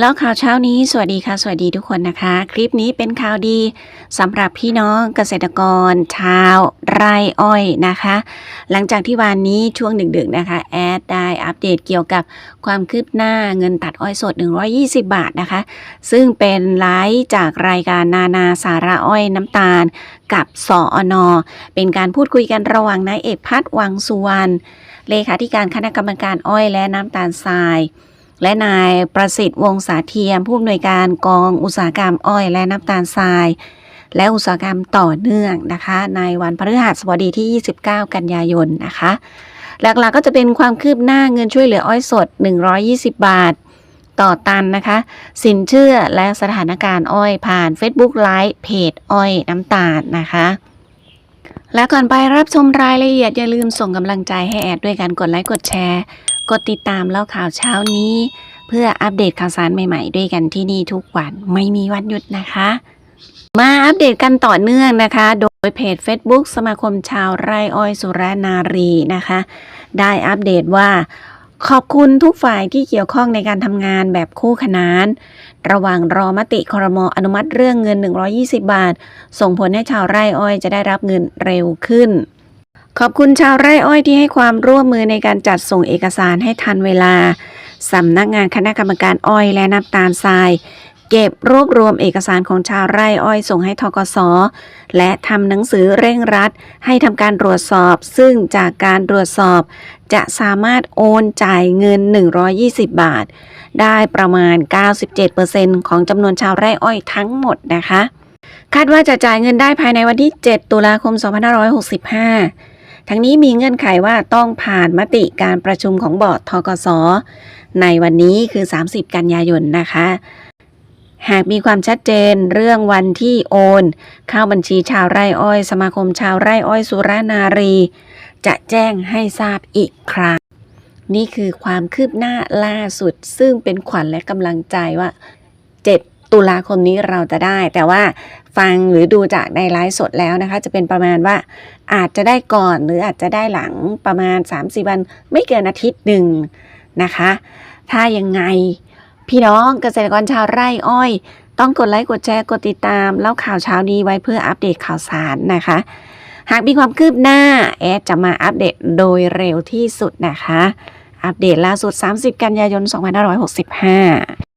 แล้วข่าวเช้านี้สวัสดีค่ะ สวัสดีทุกคนนะคะ คลิปนี้เป็นข่าวดีสำหรับพี่น้องเกษตรกร ชาวไร่อ้อยนะคะ หลังจากที่วันนี้ช่วงดึกๆนะคะ แอดได้อัปเดตเกี่ยวกับความคืบหน้าเงินตัดอ้อยสด 120 บาทนะคะ ซึ่งเป็นไลฟ์จากรายการนานาสาระอ้อยน้ำตาล กับสออนอเป็นการพูดคุยกันระหว่างนายเอกพัฒน์วังสุวรรณเลขาธิการคณะกรรมการอ้อยและน้ำตาลทราย และนายประสิทธิ์วงศาเทียมผู้อำนวยการกองอุตสาหกรรมอ้อยและน้ำตาลทราย และอุตสาหกรรมต่อเนื่องนะคะ ในวันพฤหัสบดีที่ 29 กันยายนนะคะ หลักๆก็จะเป็นความคืบหน้าเงินช่วยเหลืออ้อยสด 120 บาท ต่อตันนะคะ สินเชื่อและสถานการณ์อ้อยผ่าน Facebook Live เพจอ้อยน้ำตาลนะคะและก่อนไปรับชมรายละเอียดอย่าลืมส่งกำลังใจให้แอดด้วยการกดไลค์กดแชร์ กดติดตามเล่าข่าวเช้านี้ เพื่ออัปเดตข่าวสารใหม่ๆ ด้วยกันที่นี่ทุกวันไม่มีวันหยุดนะคะ มาอัปเดตกันต่อเนื่องนะคะ โดยเพจ Facebook สมาคมชาวไร่อ้อยสุรนารีนะคะ ได้อัปเดตว่าขอบคุณทุกฝ่ายที่เกี่ยวข้องในการทำงานแบบคู่ขนาน ระหว่างรอมติครมอนุมัติเรื่องเงิน 120 บาท ส่งผลให้ชาวไร่อ้อยจะได้รับเงินเร็วขึ้น ขอบคุณชาวไร่อ้อยที่ให้ความร่วมมือในการจัดส่งเอกสารให้ทันเวลา สำนักงานคณะกรรมการอ้อยและน้ำตาลทราย เก็บรวบรวมเอกสารของชาวไร่อ้อยส่งให้ทกส และทำหนังสือเร่งรัด ให้ทำการตรวจสอบ ซึ่งจากการตรวจสอบ จะสามารถโอนจ่ายเงิน 120 บาท ได้ประมาณ 97%ของจำนวนชาวไร่อ้อยทั้งหมดนะคะ คาดว่าจะจ่ายเงินได้ภายในวันที่ 7 ตุลาคม 2565 ทั้งนี้มีเงื่อนไขว่าต้องผ่านมติการประชุมของบอร์ดทกส ในวันนี้คือ 30 กันยายนนะคะ หากมีความชัดเจนเรื่องวันที่โอน เข้าบัญชีชาวไร่อ้อย สมาคมชาวไร่อ้อยสุรานารี จะแจ้งให้ทราบอีกครั้งนี่คือความคืบหน้าล่าสุด ซึ่งเป็นขวัญและกำลังใจว่า ตุลาคมนี้เราจะได้ แต่ว่าฟังหรือดูจากในไลฟ์สดแล้วนะคะ จะเป็นประมาณว่าอาจจะได้ก่อนหรืออาจจะได้หลังประมาณ 3-4 วัน ไม่เกินอาทิตย์หนึ่งนะคะ ถ้ายังไงพี่น้องเกษตรกรชาวไร่อ้อย ต้องกดไลค์กดแชร์กดติดตามแล้วข่าวเช้านี้ไว้เพื่ออัปเดตข่าวสารนะคะ หากมีความคืบหน้า แอดจะมาอัปเดตโดยเร็วที่สุดนะคะ อัปเดตล่าสุด 30 กันยายน 2565